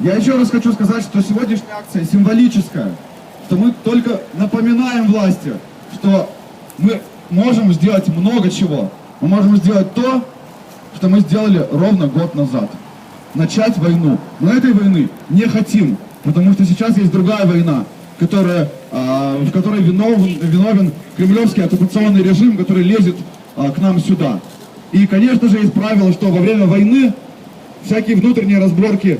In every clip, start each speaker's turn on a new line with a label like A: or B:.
A: Я еще раз хочу сказать, что сегодняшняя акция символическая, что мы только напоминаем власти, что мы можем сделать много чего. Мы можем сделать то, что мы сделали ровно год назад. Начать войну. Но этой войны не хотим, потому что сейчас есть другая война, которая, а, в которой виновен, виновен кремлевский оккупационный режим, который лезет а, к нам сюда. И, конечно же, есть правило, что во время войны всякие внутренние разборки э,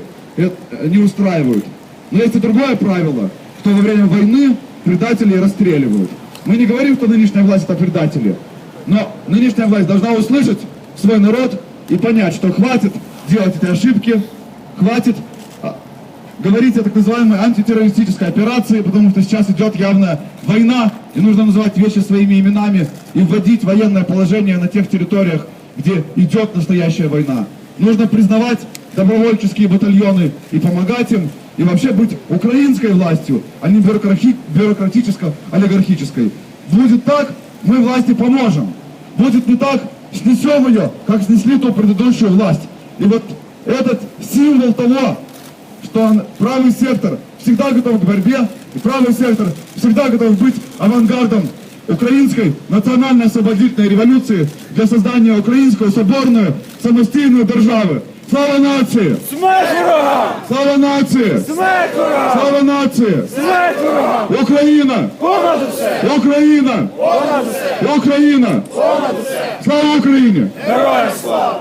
A: не устраивают. Но есть и другое правило, что во время войны предателей расстреливают. Мы не говорим, что нынешняя власть это предатели, но нынешняя власть должна услышать свой народ и понять, что хватит делать эти ошибки, хватит а, говорить о так называемой антитеррористической операции, потому что сейчас идет явная война, и нужно называть вещи своими именами и вводить военное положение на тех территориях, где идет настоящая война. Нужно признавать добровольческие батальоны и помогать им, и вообще быть украинской властью, а не бюрократи- бюрократическо-олигархической. Будет так, мы власти поможем. Будет не так, снесем ее, как снесли ту предыдущую власть. И вот этот символ того, что он- правый сектор всегда готов к борьбе, и правый сектор всегда готов быть авангардом украинской национальной освободительной революции для создания украинской соборної самостійної держави. Слава нації!
B: Смерть ворогам!
A: Слава нації!
B: Смерть ворогам!
A: Слава нації!
B: Смерть ворогам!
A: Україна!
B: Понад усе!
A: Україна!
B: Понад усе!
A: Україна!
B: Понад усе!
A: Слава Україні!
B: Героям слава!